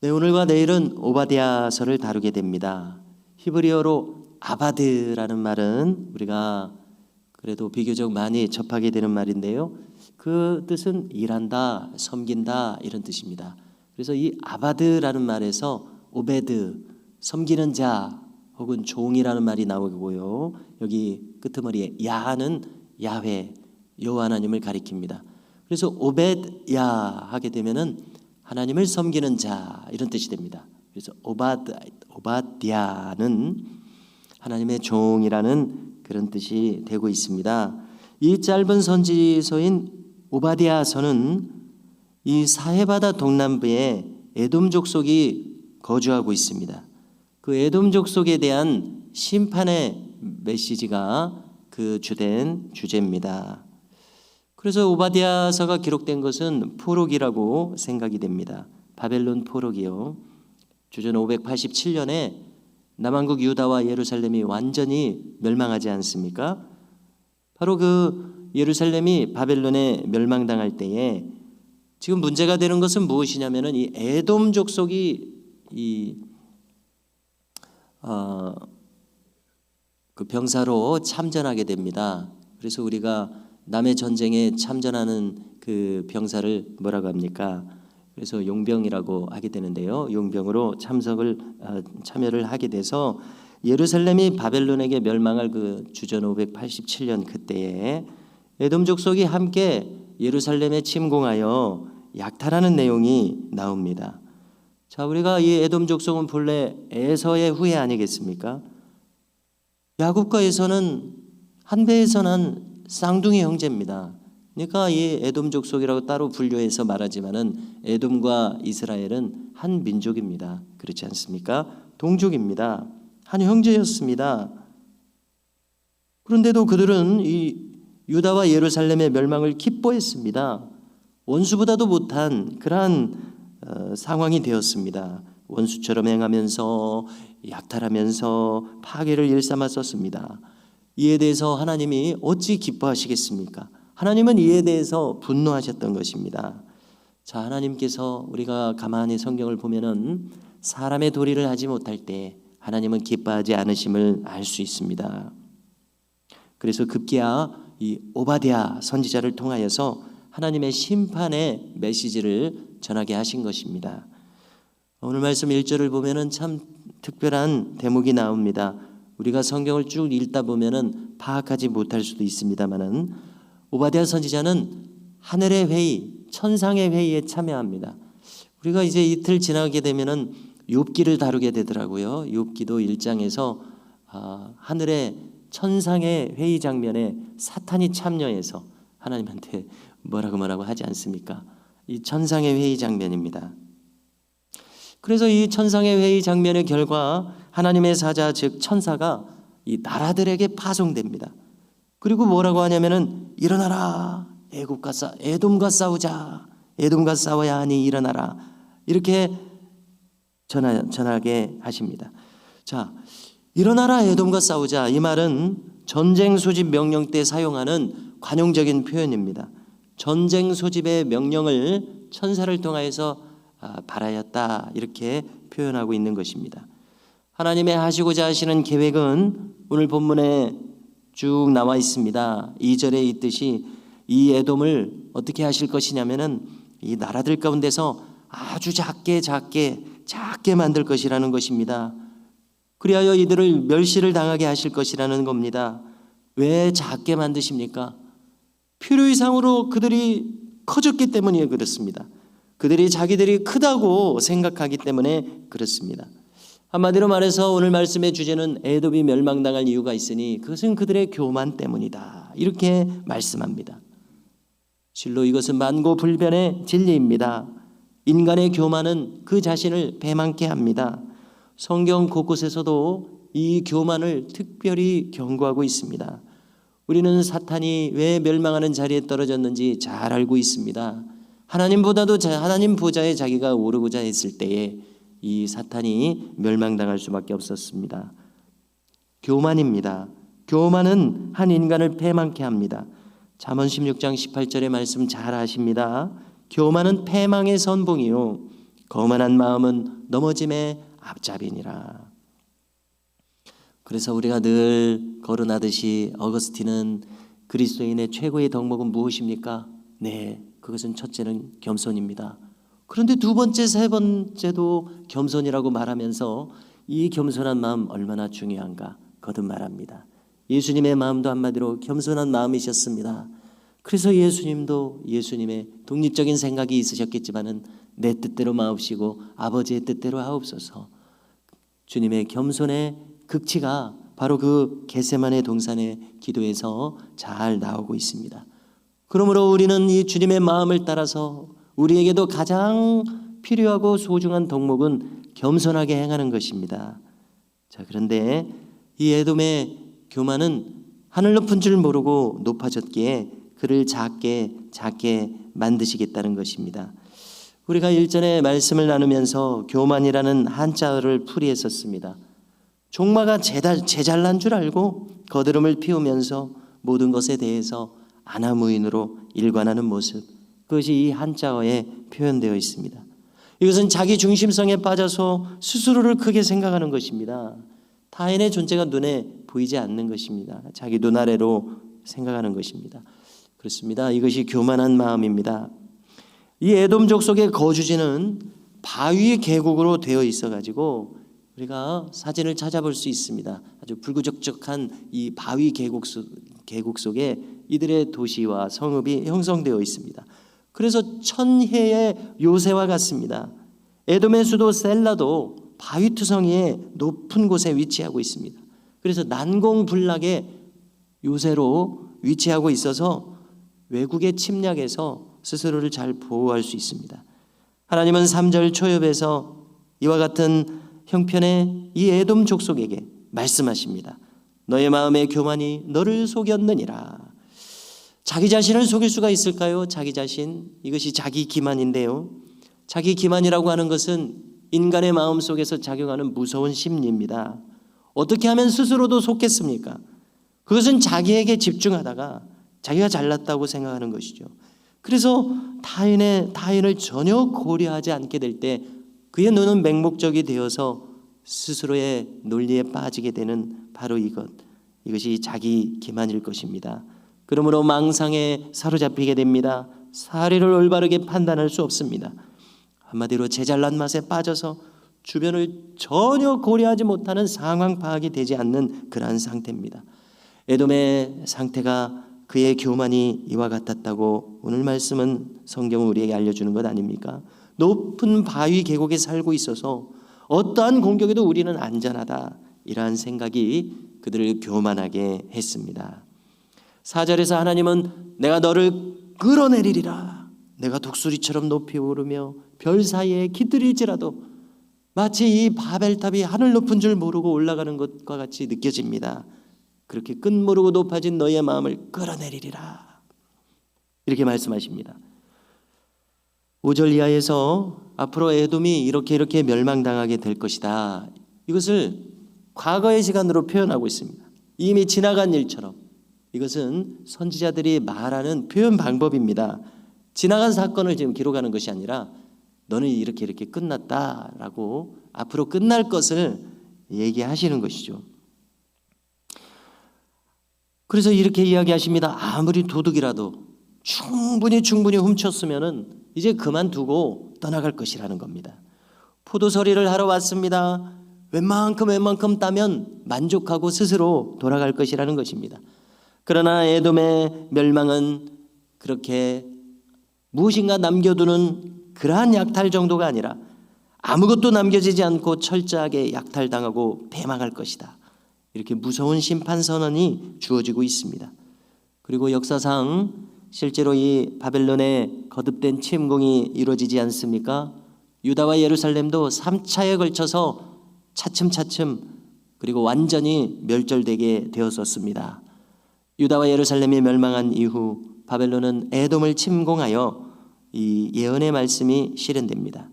네, 오늘과 내일은 오바디아서를 다루게 됩니다. 히브리어로 아바드라는 말은 우리가 그래도 비교적 많이 접하게 되는 말인데요. 그 뜻은 일한다, 섬긴다 이런 뜻입니다. 그래서 이 아바드라는 말에서 오베드, 섬기는 자 혹은 종이라는 말이 나오고요. 여기 끄트머리에 야하는 야훼, 여호와 하나님을 가리킵니다. 그래서 오베드야 하게 되면은 하나님을 섬기는 자 이런 뜻이 됩니다. 그래서 오바드 오바디아는 하나님의 종이라는 그런 뜻이 되고 있습니다. 이 짧은 선지서인 오바디아서는 이 사해바다 동남부에 에돔 족 속이 거주하고 있습니다. 그 에돔 족 속에 대한 심판의 메시지가 그 주된 주제입니다. 그래서 오바디아서가 기록된 것은 포록이라고 생각이 됩니다. 바벨론 포록이요. 주전 587년에 남한국 유다와 예루살렘이 완전히 멸망하지 않습니까? 바로 그 예루살렘이 바벨론에 멸망당할 때에 지금 문제가 되는 것은 무엇이냐면은 이 에돔 족속이 이 어, 그 병사로 참전하게 됩니다. 그래서 우리가 남의 전쟁에 참전하는 그 병사를 뭐라고 합니까? 그래서 용병이라고 하게 되는데요. 용병으로 참석을 어, 참여를 하게 돼서 예루살렘이 바벨론에게 멸망할 그 주전 587년 그때에 에돔 족속이 함께 예루살렘에 침공하여 약탈하는 내용이 나옵니다. 자, 우리가 이 에돔 족속은 본래 에서의 후예 아니겠습니까? 야곱과 에서는 한 배에서 난 쌍둥이 형제입니다. 그러니까 이 에돔 족 속이라고 따로 분류해서 말하지만은 에돔과 이스라엘은 한 민족입니다. 그렇지 않습니까? 동족입니다. 한 형제였습니다. 그런데도 그들은 이 유다와 예루살렘의 멸망을 기뻐했습니다. 원수보다도 못한 그러한 어, 상황이 되었습니다. 원수처럼 행하면서 약탈하면서 파괴를 일삼았었습니다. 이에 대해서 하나님이 어찌 기뻐하시겠습니까? 하나님은 이에 대해서 분노하셨던 것입니다. 자, 하나님께서 우리가 가만히 성경을 보면은 사람의 도리를 하지 못할 때 하나님은 기뻐하지 않으심을 알 수 있습니다. 그래서 급기야 이 오바디아 선지자를 통하여서 하나님의 심판의 메시지를 전하게 하신 것입니다. 오늘 말씀 1절을 보면은 참 특별한 대목이 나옵니다. 우리가 성경을 쭉 읽다 보면은 파악하지 못할 수도 있습니다만은 오바디아 선지자는 하늘의 회의, 천상의 회의에 참여합니다. 우리가 이제 이틀 지나게 되면은 욥기를 다루게 되더라고요. 욥기도 1장에서 아, 하늘의 천상의 회의 장면에 사탄이 참여해서 하나님한테 뭐라고 뭐라고 하지 않습니까? 이 천상의 회의 장면입니다. 그래서 이 천상의 회의 장면의 결과 하나님의 사자 즉 천사가 이 나라들에게 파송됩니다. 그리고 뭐라고 하냐면은 일어나라 애국과 싸 에돔과 싸우자 에돔과 싸워야 하니 일어나라 이렇게 전하, 전하게 하십니다. 자 일어나라 에돔과 싸우자 이 말은 전쟁 소집 명령 때 사용하는 관용적인 표현입니다. 전쟁 소집의 명령을 천사를 통하여서 아, 바라였다 이렇게 표현하고 있는 것입니다. 하나님의 하시고자 하시는 계획은 오늘 본문에 쭉 나와 있습니다. 2절에 있듯이 이 에돔을 어떻게 하실 것이냐면은 이 나라들 가운데서 아주 작게 작게 작게 만들 것이라는 것입니다. 그리하여 이들을 멸시를 당하게 하실 것이라는 겁니다. 왜 작게 만드십니까? 필요 이상으로 그들이 커졌기 때문에 그렇습니다. 그들이 자기들이 크다고 생각하기 때문에 그렇습니다. 한마디로 말해서 오늘 말씀의 주제는 에돔이 멸망당할 이유가 있으니 그것은 그들의 교만 때문이다. 이렇게 말씀합니다. 실로 이것은 만고 불변의 진리입니다. 인간의 교만은 그 자신을 배만케 합니다. 성경 곳곳에서도 이 교만을 특별히 경고하고 있습니다. 우리는 사탄이 왜 멸망하는 자리에 떨어졌는지 잘 알고 있습니다. 하나님보다도 하나님 보좌에 자기가 오르고자 했을 때에 이 사탄이 멸망당할 수밖에 없었습니다. 교만입니다. 교만은 한 인간을 패망케 합니다. 잠언 16장 18절의 말씀 잘 아십니다. 교만은 패망의 선봉이요 거만한 마음은 넘어짐의 앞잡이니라. 그래서 우리가 늘 거론하듯이 어거스틴은 그리스도인의 최고의 덕목은 무엇입니까? 네, 그것은 첫째는 겸손입니다. 그런데 두 번째, 세 번째도 겸손이라고 말하면서 이 겸손한 마음 얼마나 중요한가 거듭 말합니다. 예수님의 마음도 한마디로 겸손한 마음이셨습니다. 그래서 예수님도 예수님의 독립적인 생각이 있으셨겠지만은 내 뜻대로 마옵시고 아버지의 뜻대로 하옵소서. 주님의 겸손의 극치가 바로 그 게세만의 동산의 기도에서 잘 나오고 있습니다. 그러므로 우리는 이 주님의 마음을 따라서 우리에게도 가장 필요하고 소중한 덕목은 겸손하게 행하는 것입니다. 자, 그런데 이 에돔의 교만은 하늘 높은 줄 모르고 높아졌기에 그를 작게 작게 만드시겠다는 것입니다. 우리가 일전에 말씀을 나누면서 교만이라는 한자어를 풀이했었습니다. 종마가 제잘난 줄 알고 거드름을 피우면서 모든 것에 대해서 아나무인으로 일관하는 모습 그것이 이 한자어에 표현되어 있습니다. 이것은 자기 중심성에 빠져서 스스로를 크게 생각하는 것입니다. 타인의 존재가 눈에 보이지 않는 것입니다. 자기 눈 아래로 생각하는 것입니다. 그렇습니다. 이것이 교만한 마음입니다. 이 에돔족 속의 거주지는 바위 계곡으로 되어 있어 가지고 우리가 사진을 찾아볼 수 있습니다. 아주 불구적적한 이 바위 계곡 속, 계곡 속에 이들의 도시와 성읍이 형성되어 있습니다. 그래서 천혜의 요새와 같습니다. 에돔의 수도 셀라도 바위 투성이의 높은 곳에 위치하고 있습니다. 그래서 난공불락의 요새로 위치하고 있어서 외국의 침략에서 스스로를 잘 보호할 수 있습니다. 하나님은 3절 초엽에서 이와 같은 형편의 이 에돔 족속에게 말씀하십니다. 너의 마음의 교만이 너를 속였느니라. 자기 자신을 속일 수가 있을까요? 자기 자신 이것이 자기 기만인데요. 자기 기만이라고 하는 것은 인간의 마음 속에서 작용하는 무서운 심리입니다. 어떻게 하면 스스로도 속겠습니까? 그것은 자기에게 집중하다가 자기가 잘났다고 생각하는 것이죠. 그래서 타인의 타인을 전혀 고려하지 않게 될 때 그의 눈은 맹목적이 되어서 스스로의 논리에 빠지게 되는 바로 이것 이것이 자기 기만일 것입니다. 그러므로 망상에 사로잡히게 됩니다. 사리를 올바르게 판단할 수 없습니다. 한마디로 제잘난 맛에 빠져서 주변을 전혀 고려하지 못하는 상황 파악이 되지 않는 그러한 상태입니다. 에돔의 상태가 그의 교만이 이와 같았다고 오늘 말씀은 성경은 우리에게 알려주는 것 아닙니까? 높은 바위 계곡에 살고 있어서 어떠한 공격에도 우리는 안전하다 이러한 생각이 그들을 교만하게 했습니다. 4절에서 하나님은 내가 너를 끌어내리리라 내가 독수리처럼 높이 오르며 별 사이에 깃들일지라도 마치 이 바벨탑이 하늘 높은 줄 모르고 올라가는 것과 같이 느껴집니다. 그렇게 끝모르고 높아진 너의 마음을 끌어내리리라. 이렇게 말씀하십니다. 5절 이하에서 앞으로 에돔이 이렇게 이렇게 멸망당하게 될 것이다. 이것을 과거의 시간으로 표현하고 있습니다. 이미 지나간 일처럼. 이것은 선지자들이 말하는 표현 방법입니다. 지나간 사건을 지금 기록하는 것이 아니라 너는 이렇게 이렇게 끝났다라고 앞으로 끝날 것을 얘기하시는 것이죠. 그래서 이렇게 이야기하십니다. 아무리 도둑이라도 충분히 충분히 훔쳤으면은 이제 그만두고 떠나갈 것이라는 겁니다. 포도서리를 하러 왔습니다. 웬만큼 웬만큼 따면 만족하고 스스로 돌아갈 것이라는 것입니다. 그러나 에돔의 멸망은 그렇게 무엇인가 남겨두는 그러한 약탈 정도가 아니라 아무것도 남겨지지 않고 철저하게 약탈당하고 패망할 것이다. 이렇게 무서운 심판 선언이 주어지고 있습니다. 그리고 역사상 실제로 이 바벨론의 거듭된 침공이 이루어지지 않습니까? 유다와 예루살렘도 3차에 걸쳐서 차츰차츰 그리고 완전히 멸절되게 되었었습니다. 유다와 예루살렘이 멸망한 이후 바벨론은 에돔을 침공하여 이 예언의 말씀이 실현됩니다.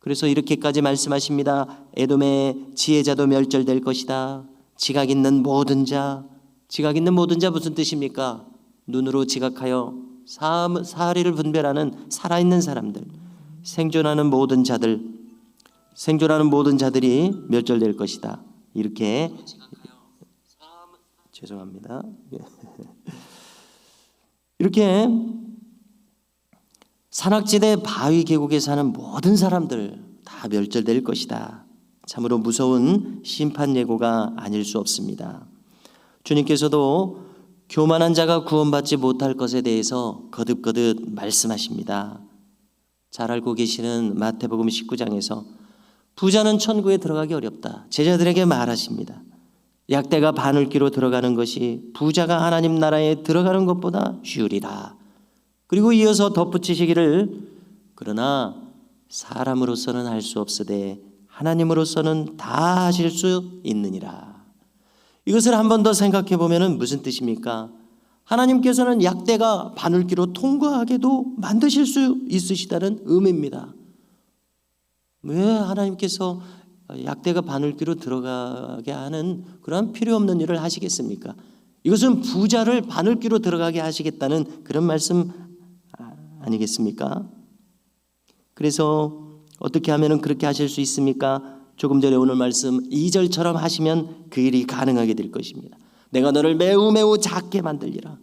그래서 이렇게까지 말씀하십니다. 에돔의 지혜자도 멸절될 것이다. 지각 있는 모든 자, 지각 있는 모든 자 무슨 뜻입니까? 눈으로 지각하여 사, 사리를 분별하는 살아있는 사람들. 생존하는 모든 자들 생존하는 모든 자들이 멸절될 것이다. 이렇게 죄송합니다. 예. 이렇게 산악지대 바위 계곡에 사는 모든 사람들 다 멸절될 것이다. 참으로 무서운 심판 예고가 아닐 수 없습니다. 주님께서도 교만한 자가 구원받지 못할 것에 대해서 거듭거듭 말씀하십니다. 잘 알고 계시는 마태복음 19장에서 부자는 천국에 들어가기 어렵다. 제자들에게 말하십니다. 약대가 바늘기로 들어가는 것이 부자가 하나님 나라에 들어가는 것보다 쉬우리라. 그리고 이어서 덧붙이시기를 그러나 사람으로서는 할 수 없으되 하나님으로서는 다 하실 수 있느니라. 이것을 한 번 더 생각해 보면은 무슨 뜻입니까? 하나님께서는 약대가 바늘기로 통과하게도 만드실 수 있으시다는 의미입니다. 왜 하나님께서 약대가 바늘기로 들어가게 하는 그런 필요 없는 일을 하시겠습니까? 이것은 부자를 바늘기로 들어가게 하시겠다는 그런 말씀 아- 아니겠습니까? 그래서 어떻게 하면 그렇게 하실 수 있습니까? 조금 전에 오늘 말씀 2절처럼 하시면 그 일이 가능하게 될 것입니다. 내가 너를 매우 매우 작게 만들리라.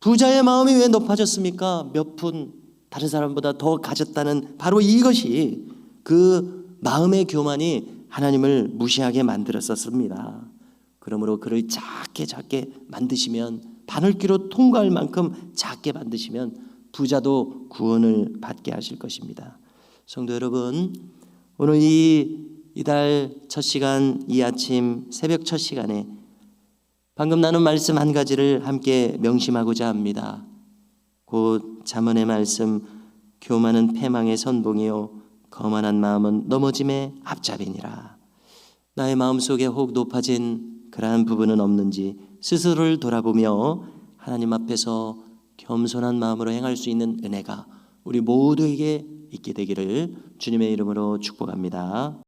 부자의 마음이 왜 높아졌습니까? 몇 푼 다른 사람보다 더 가졌다는 바로 이것이 그 마음의 교만이 하나님을 무시하게 만들었었습니다. 그러므로 그를 작게 작게 만드시면 바늘기로 통과할 만큼 작게 만드시면 부자도 구원을 받게 하실 것입니다. 성도 여러분, 오늘 이 이달 첫 시간 이 아침 새벽 첫 시간에 방금 나눈 말씀 한 가지를 함께 명심하고자 합니다. 곧 잠언의 말씀 교만은 패망의 선봉이요 거만한 마음은 넘어짐의 앞잡이니라. 나의 마음 속에 혹 높아진 그러한 부분은 없는지 스스로를 돌아보며 하나님 앞에서 겸손한 마음으로 행할 수 있는 은혜가 우리 모두에게 있게 되기를 주님의 이름으로 축복합니다.